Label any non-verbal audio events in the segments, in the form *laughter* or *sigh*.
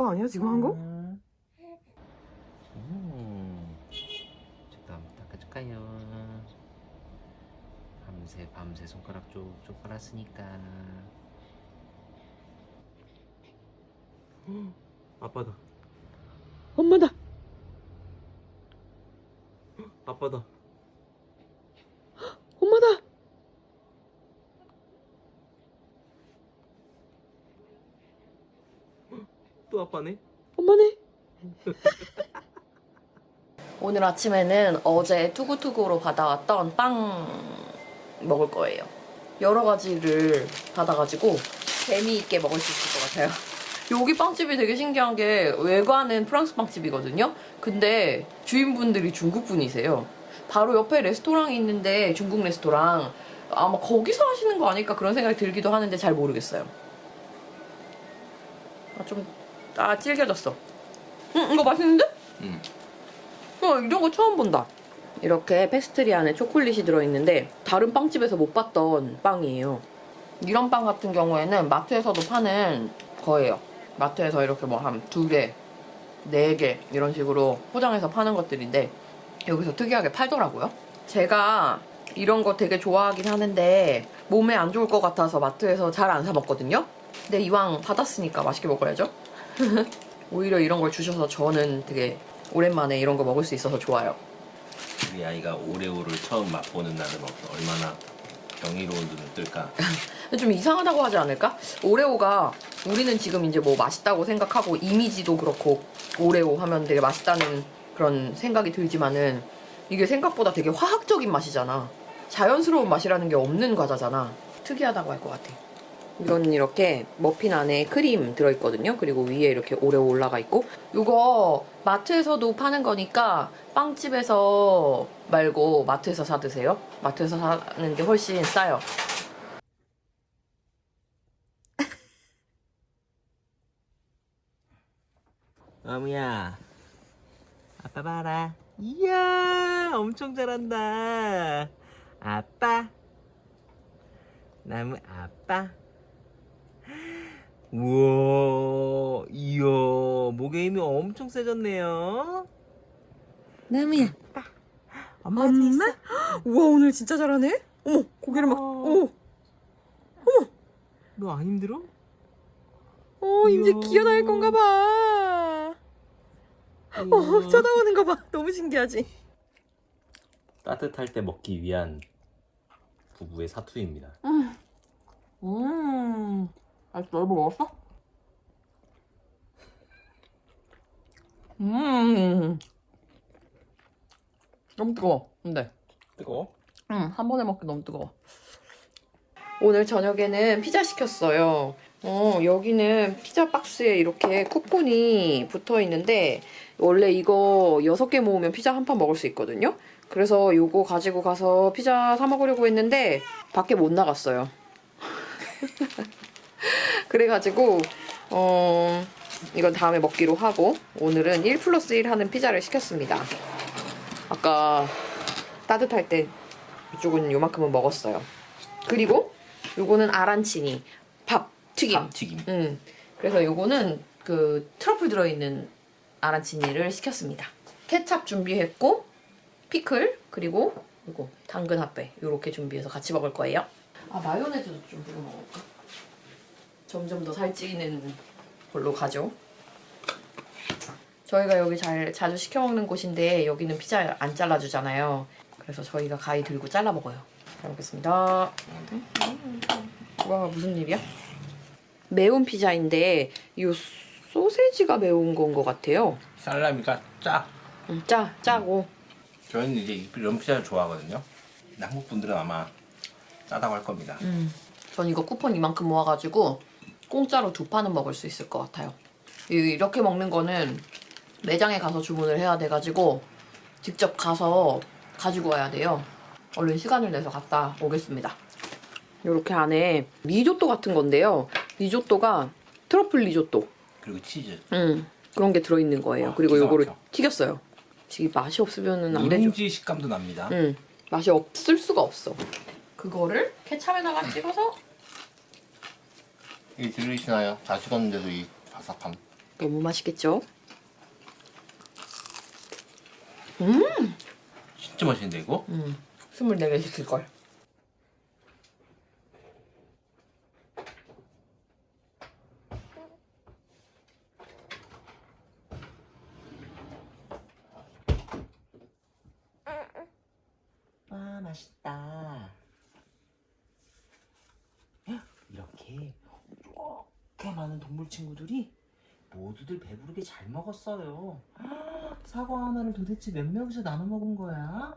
아빠 아니야 지금 한 거? 음. 저도 한번 닦아줄까요? 밤새 밤새 손가락 쪽쪽 빨았으니까. 아빠다. 엄마다. 아빠다. 엄마다. 또 아빠네? 엄마네. *laughs* 오늘 아침에는 어제 투구투구로 받아왔던 빵 먹을 거예요. 여러 가지를 받아가지고 재미있게 먹을 수 있을 것 같아요. *laughs* 여기 빵집이 되게 신기한 게 외관은 프랑스 빵집이거든요. 근데 주인분들이 중국 분이세요. 바로 옆에 레스토랑이 있는데 중국 레스토랑 아마 거기서 하시는 거 아닐까 그런 생각이 들기도 하는데 잘 모르겠어요. 아, 좀, 아, 질겨졌어. 응, 이거 맛있는데? 응. 어, 이런 거 처음 본다. 이렇게 페스트리 안에 초콜릿이 들어있는데 다른 빵집에서 못 봤던 빵이에요. 이런 빵 같은 경우에는 마트에서도 파는 거예요. 마트에서 이렇게 뭐 한 두 개, 네 개 이런 식으로 포장해서 파는 것들인데 여기서 특이하게 팔더라고요. 제가 이런 거 되게 좋아하긴 하는데 몸에 안 좋을 것 같아서 마트에서 잘 안 사 먹거든요. 근데 이왕 받았으니까 맛있게 먹어야죠. *laughs* 오히려 이런 걸 주셔서 저는 되게 오랜만에 이런 거 먹을 수 있어서 좋아요. 우리 아이가 오레오를 처음 맛보는 날은 어- 얼마나 경이로운 눈을 뜰까? 근데 *laughs* 좀 이상하다고 하지 않을까? 오레오가 우리는 지금 이제 뭐 맛있다고 생각하고 이미지도 그렇고 오레오 하면 되게 맛있다는 그런 생각이 들지만은 이게 생각보다 되게 화학적인 맛이잖아. 자연스러운 맛이라는 게 없는 과자잖아. 특이하다고 할 것 같아. 이건 이렇게 머핀 안에 크림 들어있거든요. 그리고 위에 이렇게 오레오 올라가 있고. 이거 마트에서도 파는 거니까 빵집에서 말고 마트에서 사 드세요. 마트에서 사는 게 훨씬 싸요. *laughs* 어미야. 아빠 봐라. 이야, 엄청 잘한다. 아빠. 나무 아빠. 우와, 이야, 목에 힘이 엄청 세졌네요. 나무야. 엄마, 엄마? 우와 오늘 진짜 잘하네. 어머 고개를 막. 어. 어. 너안 힘들어? 어 이제 이야. 기어 나갈 건가 봐. 어 쳐다보는 거 봐. 너무 신기하지. 따뜻할 때 먹기 위한 부부의 사투입니다. 음. 아, 너 이거 먹었어? 음. 너무 뜨거워. 근데. 뜨거워? 응, 한 번에 먹기 너무 뜨거워. 오늘 저녁에는 피자 시켰어요. 어, 여기는 피자 박스에 이렇게 쿠폰이 붙어 있는데, 원래 이거 6개 모으면 피자 한 판 먹을 수 있거든요? 그래서 요거 가지고 가서 피자 사 먹으려고 했는데, 밖에 못 나갔어요. *laughs* *laughs* 그래가지고, 어, 이건 다음에 먹기로 하고, 오늘은 1 플러스 1 하는 피자를 시켰습니다. 아까 따뜻할 때 이쪽은 요만큼은 먹었어요. 그리고 요거는 아란치니 밥 튀김. 튀김. 음. 그래서 요거는 그 트러플 들어있는 아란치니를 시켰습니다. 케찹 준비했고 피클 그리고 요거 당근 핫배 요렇게 준비해서 같이 먹을 거예요. 아 마요네즈도 좀 뿌려 먹을까? 점점 더 살찌는 걸로 가죠. 저희가 여기 잘 자주 시켜 먹는 곳인데 여기는 피자 안 잘라주잖아요. 그래서 저희가 가위 들고 잘라 먹어요. 잘 먹겠습니다. 와 무슨 일이야? 매운 피자인데 이 소세지가 매운 건 것 같아요. 살라미가 짜. 음, 짜 짜고 저희는 이제 이런 피자를 좋아하거든요. 한국 분들은 아마 짜다고 할 겁니다. 음, 전 이거 쿠폰 이만큼 모아가지고 공짜로 두 판은 먹을 수 있을 것 같아요. 이- 이렇게 먹는 거는 매장에 가서 주문을 해야 돼가지고 직접 가서 가지고 와야 돼요. 얼른 시간을 내서 갔다 오겠습니다. 이렇게 안에 리조또 같은 건데요. 리조또가 트러플 리조또. 그리고 치즈. 음, 그런 게 들어있는 거예요. 와, 그리고 기가 요거를 막혀. 튀겼어요. 지금 맛이 없으면 안 되죠. 누룽지 식감도 납니다. 응, 맛이 없을 수가 없어. 그거를 케찹에다가 찍어서 이게 들으시나요? 다 식었는데도 이 바삭함. 너무 맛있겠죠? 음! 진짜 맛있는데 이거? 음, 24개 시킬걸. 아 맛있다. 이렇게 이렇게 많은 동물 친구들이 배부르게 잘 먹었어요. *gasps* 사과 하나를 도대체 몇 명이서 나눠 먹은 거야?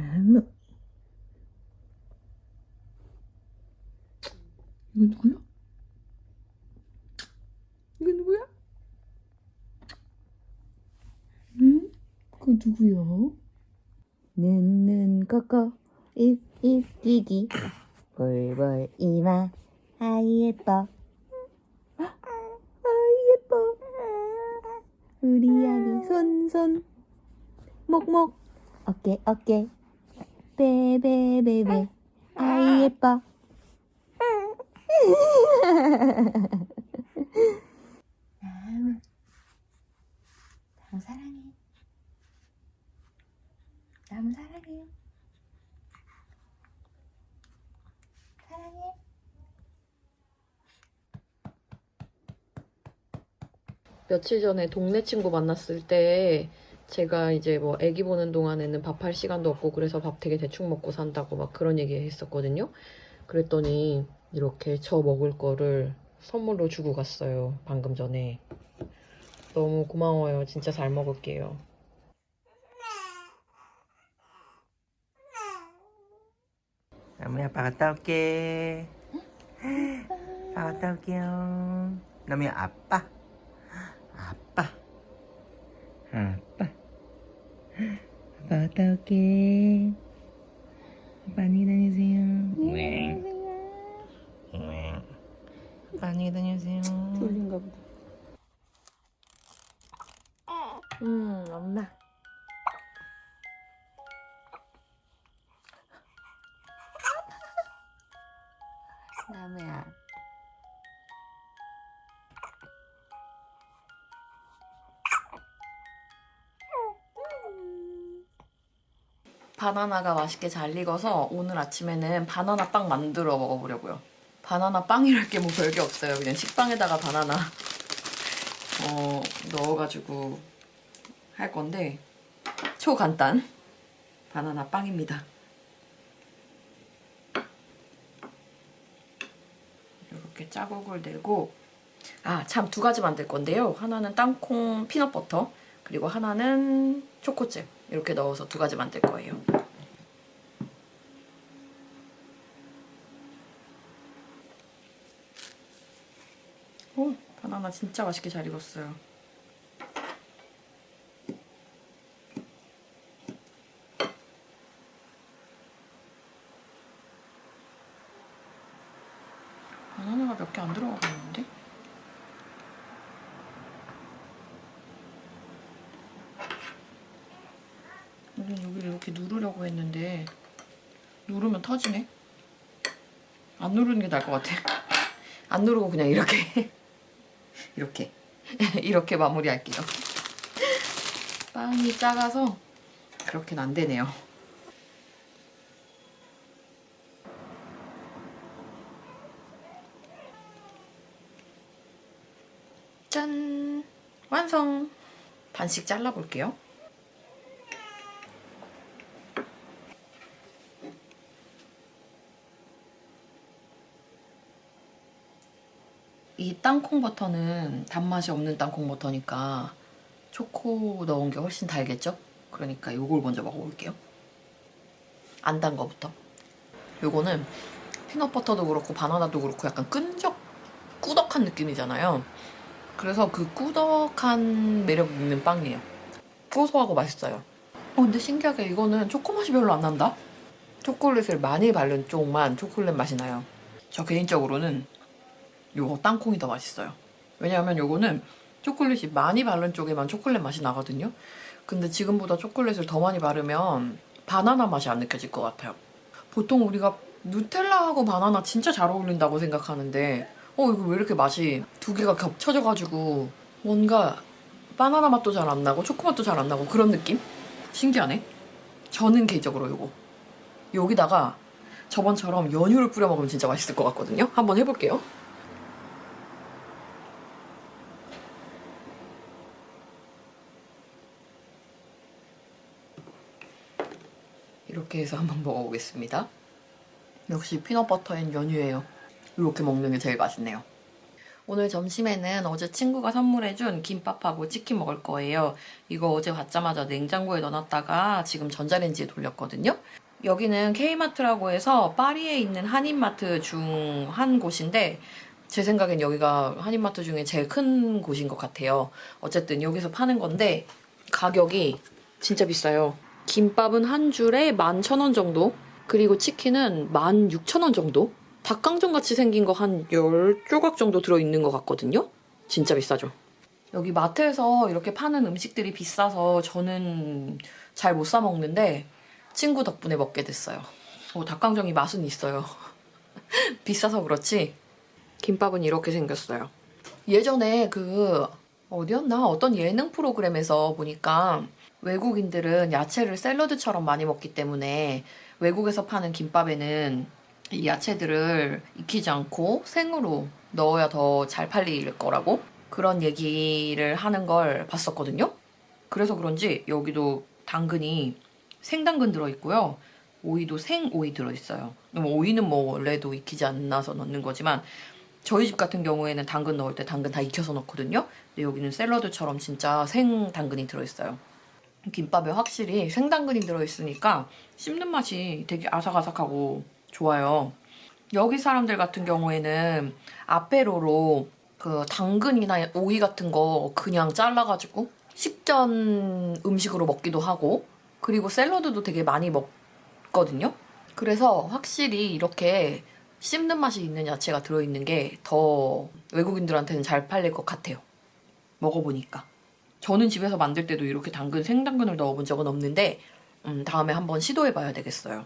나무. 이거 누구야? 이거 누구야? 응? 그거 누구야? 눈눈 꼬꼬 입입 뛰기 볼볼 이마. 아이 예뻐. 아이 예뻐. 우리 아기 손손. 목목. 어깨 어깨. 베베베베 아이 예뻐 나무 나무 사랑해 나무 사랑해요. 사랑해. 며칠 전에 동네 친구 만났을 때 제가 이제 뭐 애기 보는 동안에는 밥할 시간도 없고 그래서 밥 되게 대충 먹고 산다고 막 그런 얘기 했었거든요. 그랬더니 이렇게 저 먹을 거를 선물로 주고 갔어요. 방금 전에. 너무 고마워요. 진짜 잘 먹을게요. 나무야 아빠 갔다 올게. 아빠 갔다 올게요. 나무야 아빠. 아빠. 아빠. 아빠 갔다 올게. 아빠 안녕히 다니세요. 네. 네. 안녕히 다니세요. 졸린가 보다. 음, 엄마. 나무야. 바나나가 맛있게 잘 익어서 오늘 아침에는 바나나 빵 만들어 먹어보려고요. 바나나 빵이랄 게 뭐 별게 없어요. 그냥 식빵에다가 바나나 어, 넣어가지고 할 건데 초간단 바나나 빵입니다. 이렇게 자국을 내고 아 참 두 가지 만들 건데요. 하나는 땅콩 피넛버터 그리고 하나는 초코잼 이렇게 넣어서 두 가지 만들 거예요. 오, 바나나 진짜 맛있게 잘 익었어요. 바나나가 몇 개 안 들어가고 있는데? 우린 여기를 이렇게 누르려고 했는데 누르면 터지네? 안 누르는 게 나을 것 같아. 안 누르고 그냥 이렇게 *laughs* 이렇게 *laughs* 이렇게 마무리할게요. 빵이 작아서 그렇게는 안 되네요. 짠! 완성! 반씩 잘라볼게요. 이 땅콩 버터는 단맛이 없는 땅콩 버터니까 초코 넣은 게 훨씬 달겠죠? 그러니까 요걸 먼저 먹어볼게요. 안 단 거부터. 요거는 피넛버터도 그렇고 바나나도 그렇고 약간 끈적, 꾸덕한 느낌이잖아요. 그래서 그 꾸덕한 매력 있는 빵이에요. 고소하고 맛있어요. 어, 근데 신기하게 이거는 초코 맛이 별로 안 난다? 초콜릿을 많이 바른 쪽만 초콜릿 맛이 나요. 저 개인적으로는 요거 땅콩이 더 맛있어요. 왜냐하면 요거는 초콜릿이 많이 바른 쪽에만 초콜릿 맛이 나거든요. 근데 지금보다 초콜릿을 더 많이 바르면 바나나 맛이 안 느껴질 것 같아요. 보통 우리가 누텔라하고 바나나 진짜 잘 어울린다고 생각하는데 어 이거 왜 이렇게 맛이 두 개가 겹쳐져가지고 뭔가 바나나 맛도 잘 안 나고 초코 맛도 잘 안 나고 그런 느낌? 신기하네. 저는 개인적으로 요거 여기다가 저번처럼 연유를 뿌려 먹으면 진짜 맛있을 것 같거든요. 한번 해볼게요. 이렇게 해서 한번 먹어보겠습니다. 역시 피넛버터엔 연유예요. 이렇게 먹는 게 제일 맛있네요. 오늘 점심에는 어제 친구가 선물해준 김밥하고 치킨 먹을 거예요. 이거 어제 받자마자 냉장고에 넣어놨다가 지금 전자레인지에 돌렸거든요. 여기는 K마트라고 해서 파리에 있는 한인마트 중 한 곳인데 제 생각엔 여기가 한인마트 중에 제일 큰 곳인 것 같아요. 어쨌든 여기서 파는 건데 가격이 진짜 비싸요. 김밥은 한 줄에 11,000원 정도 그리고 치킨은 16,000원 정도 닭강정 같이 생긴 거 한 10조각 정도 들어있는 것 같거든요. 진짜 비싸죠. 여기 마트에서 이렇게 파는 음식들이 비싸서 저는 잘 못 사 먹는데 친구 덕분에 먹게 됐어요. 어, 닭강정이 맛은 있어요. *laughs* 비싸서 그렇지 김밥은 이렇게 생겼어요. 예전에 그 어디였나 어떤 예능 프로그램에서 보니까 외국인들은 야채를 샐러드처럼 많이 먹기 때문에 외국에서 파는 김밥에는 이 야채들을 익히지 않고 생으로 넣어야 더 잘 팔릴 거라고 그런 얘기를 하는 걸 봤었거든요. 그래서 그런지 여기도 당근이 생당근 들어있고요. 오이도 생오이 들어있어요. 뭐 오이는 뭐 원래도 익히지 않아서 넣는 거지만 저희 집 같은 경우에는 당근 넣을 때 당근 다 익혀서 넣거든요. 근데 여기는 샐러드처럼 진짜 생 당근이 들어있어요. 김밥에 확실히 생당근이 들어있으니까 씹는 맛이 되게 아삭아삭하고 좋아요. 여기 사람들 같은 경우에는 아페로로 그 당근이나 오이 같은 거 그냥 잘라가지고 식전 음식으로 먹기도 하고 그리고 샐러드도 되게 많이 먹거든요. 그래서 확실히 이렇게 씹는 맛이 있는 야채가 들어있는 게 더 외국인들한테는 잘 팔릴 것 같아요. 먹어보니까. 저는 집에서 만들 때도 이렇게 당근, 생당근을 넣어본 적은 없는데 음, 다음에 한번 시도해봐야 되겠어요.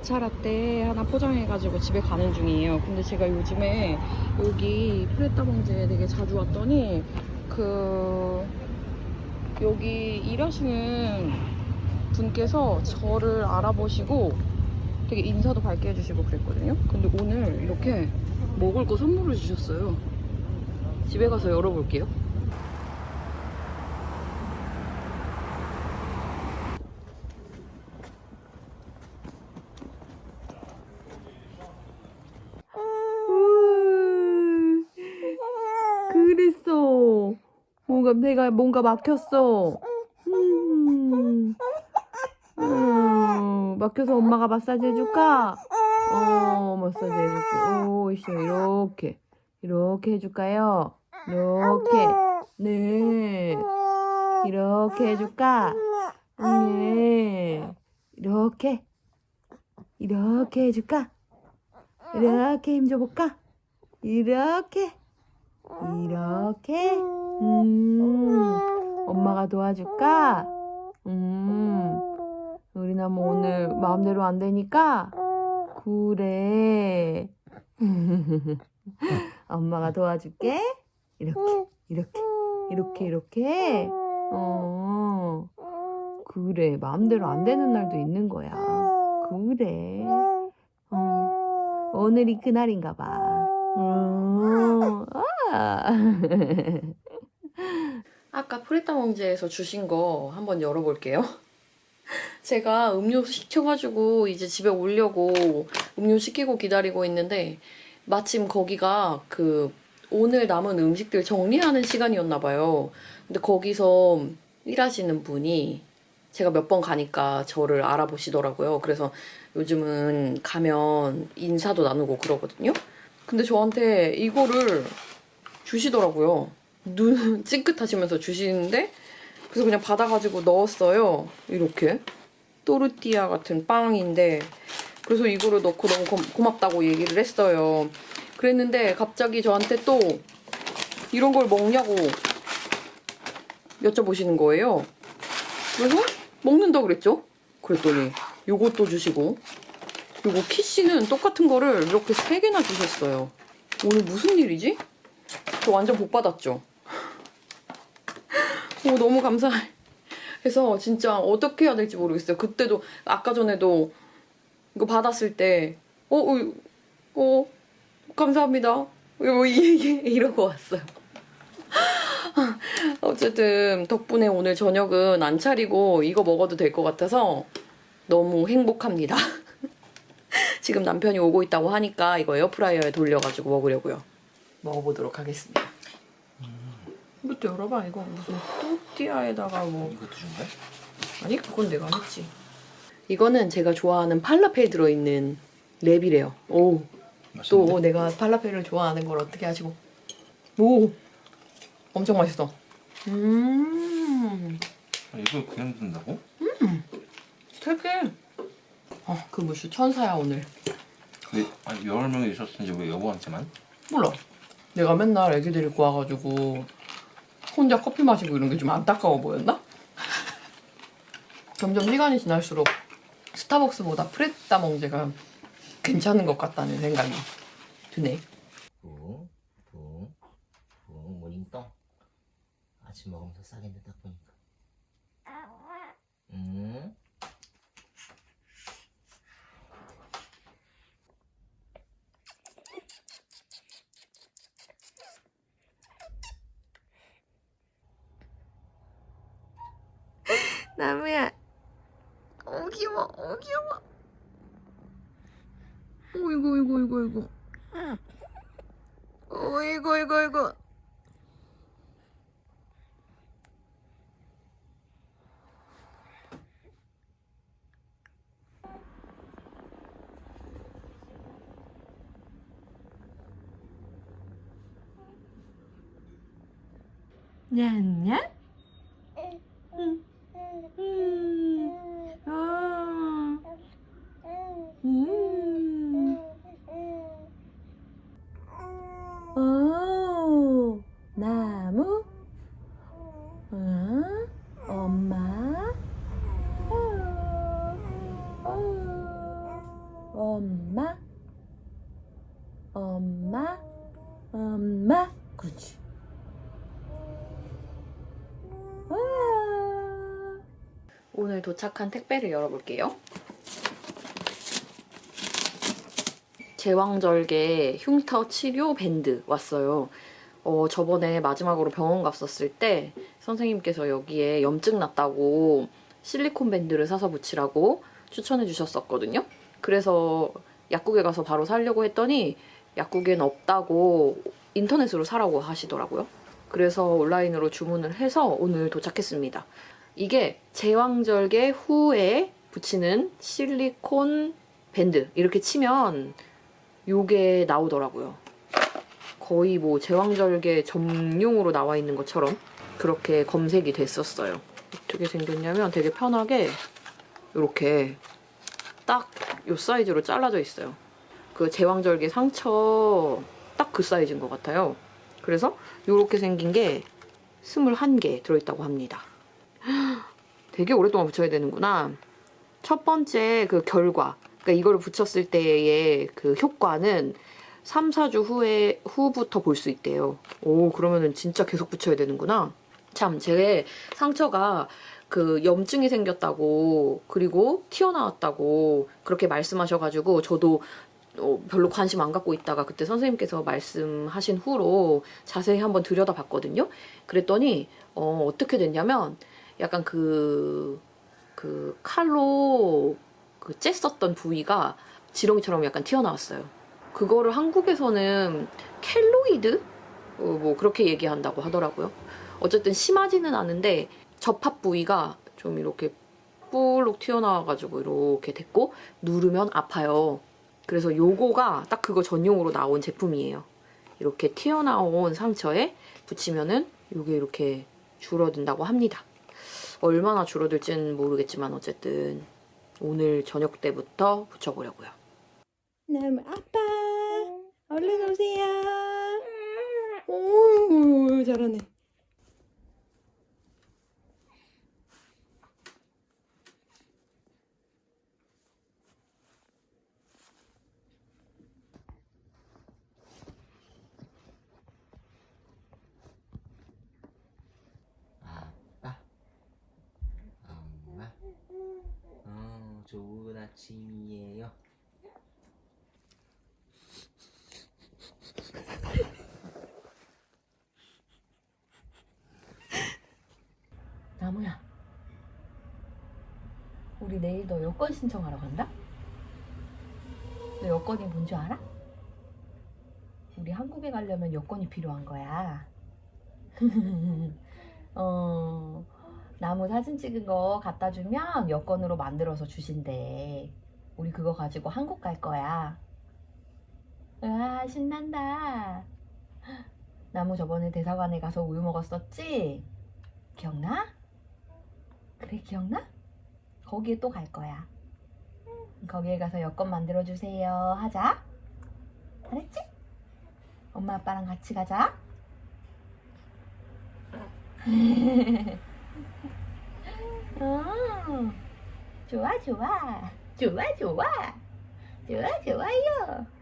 마차 라떼 하나 포장해가지고 집에 가는 중이에요. 근데 제가 요즘에 여기 프레타봉지에 되게 자주 왔더니 그 여기 일하시는 분께서 저를 알아보시고 되게 인사도 밝게 해주시고 그랬거든요. 근데 오늘 이렇게 먹을 거 선물을 주셨어요. 집에 가서 열어볼게요. 그랬어. 뭔가 내가 뭔가 막혔어. 음. 음. 막혀서 엄마가 마사지 해줄까? 어, 마사지 해줄게. 오, 있어. 이렇게. 이렇게 해줄까요? 이렇게. 네. 이렇게 해줄까? 네. 이렇게. 이렇게 해줄까? 이렇게 힘줘볼까? 이렇게. 이렇게. 음. 엄마가 도와줄까? 음. 우리 나무 오늘 마음대로 안 되니까 그래. *laughs* 엄마가 도와줄게. 이렇게, 이렇게, 이렇게, 이렇게. 어. 그래. 마음대로 안 되는 날도 있는 거야. 그래. 어. 오늘이 그날인가 봐. 어. 아. *laughs* 아까 프레타몽제에서 주신 거 한번 열어볼게요. *laughs* 제가 음료 시켜가지고 이제 집에 오려고 음료 시키고 기다리고 있는데 마침 거기가 그 오늘 남은 음식들 정리하는 시간이었나 봐요. 근데 거기서 일하시는 분이 제가 몇 번 가니까 저를 알아보시더라고요. 그래서 요즘은 가면 인사도 나누고 그러거든요. 근데 저한테 이거를 주시더라고요. 눈 *laughs* 찡긋하시면서 주시는데 그래서 그냥 받아가지고 넣었어요. 이렇게. 또르띠아 같은 빵인데 그래서 이거를 넣고 너무 고, 고맙다고 얘기를 했어요. 그랬는데 갑자기 저한테 또 이런 걸 먹냐고 여쭤보시는 거예요. 그래서 먹는다 그랬죠? 그랬더니 요것도 주시고 요거 키씨는 똑같은 거를 이렇게 세 개나 주셨어요. 오늘 무슨 일이지? 저 완전 복 받았죠? 오, 너무 감사해서 진짜 어떻게 해야 될지 모르겠어요. 그때도 아까 전에도 이거 받았을 때 어, 어, 어 감사합니다. 뭐 *laughs* 이러고 왔어요. *laughs* 어쨌든 덕분에 오늘 저녁은 안 차리고 이거 먹어도 될 것 같아서 너무 행복합니다. *laughs* 지금 남편이 오고 있다고 하니까 이거 에어프라이어에 돌려가지고 먹으려고요. 먹어보도록 하겠습니다. 이것도 열어봐. 이거 무슨 또띠아에다가 뭐 이것도 준 거야? 아니 그건 내가 안 했지. 이거는 제가 좋아하는 팔라펠 들어있는 랩이래요. 오. 또 내가 팔라펠을 좋아하는 걸 어떻게 하시고? 오. 엄청 맛있어. 음. 아, 이걸 그냥 든다고? 세 개. 아, 그 무슈 천사야 오늘. 근데 아니, 여러 명이 있었는지 왜 여보한테만? 몰라. 내가 맨날 애기 데리고 와가지고 혼자 커피 마시고 이런 게 좀 안타까워 보였나? 점점 시간이 지날수록 스타벅스보다 프레따몽제가 괜찮은 것 같다는 생각이 드네. 붕, 붕, 붕, 모닝떡. 아침 먹으면서 싸겠네, 딱 보니까. 음. 나무야. 어 귀여워. 어 귀여워. 어이구 이구 이구 이구. 어이구 이구 이구. 냠냠? 응. 음. 아. 음. 오. 나무. 어? 엄마. 어. 어. 엄마. 엄마. 엄마. 그렇지. 와. 오늘 도착한 택배를 열어볼게요. 제왕절개 흉터 치료 밴드 왔어요. 어, 저번에 마지막으로 병원 갔었을 때 선생님께서 여기에 염증 났다고 실리콘 밴드를 사서 붙이라고 추천해 주셨었거든요. 그래서 약국에 가서 바로 사려고 했더니 약국엔 없다고 인터넷으로 사라고 하시더라고요. 그래서 온라인으로 주문을 해서 오늘 도착했습니다. 이게 제왕절개 후에 붙이는 실리콘 밴드 이렇게 치면 요게 나오더라고요. 거의 뭐 제왕절개 전용으로 나와 있는 것처럼 그렇게 검색이 됐었어요. 어떻게 생겼냐면 되게 편하게 이렇게 딱 요 사이즈로 잘라져 있어요. 그 제왕절개 상처 딱 그 사이즈인 것 같아요. 그래서 이렇게 생긴 게 21개 들어있다고 합니다. 되게 오랫동안 붙여야 되는구나. 첫 번째 그 결과, 그러니까 이거를 붙였을 때의 그 효과는 3, 4주 후에, 후부터 볼 수 있대요. 오, 그러면은 진짜 계속 붙여야 되는구나. 참, 제 상처가 그 염증이 생겼다고, 그리고 튀어나왔다고 그렇게 말씀하셔가지고, 저도 어, 별로 관심 안 갖고 있다가 그때 선생님께서 말씀하신 후로 자세히 한번 들여다봤거든요. 그랬더니, 어, 어떻게 됐냐면, 약간 그, 그 칼로 그 쬐었던 부위가 지렁이처럼 약간 튀어나왔어요. 그거를 한국에서는 켈로이드? 어, 뭐 그렇게 얘기한다고 하더라고요. 어쨌든 심하지는 않은데 접합 부위가 좀 이렇게 볼록 튀어나와가지고 이렇게 됐고 누르면 아파요. 그래서 요거가 딱 그거 전용으로 나온 제품이에요. 이렇게 튀어나온 상처에 붙이면은 요게 이렇게 줄어든다고 합니다. 얼마나 줄어들지는 모르겠지만 어쨌든 오늘 저녁 때부터 붙여보려고요. 나무 아빠 얼른 오세요. 오 잘하네. 좋은 아침이에요. 나무야, 우리 내일 너 여권 신청하러 간다? 너 여권이 뭔 줄 알아? 우리 한국에 가려면 여권이 필요한 거야. *laughs* 어, 나무 사진 찍은 거 갖다 주면 여권으로 만들어서 주신대. 우리 그거 가지고 한국 갈 거야. 와, 신난다. 나무 저번에 대사관에 가서 우유 먹었었지? 기억나? 그래 기억나? 거기에 또 갈 거야. 거기에 가서 여권 만들어 주세요 하자. 알았지? 엄마 아빠랑 같이 가자. *laughs* 어, 좋아 좋아 좋아 좋아 좋아 좋아요.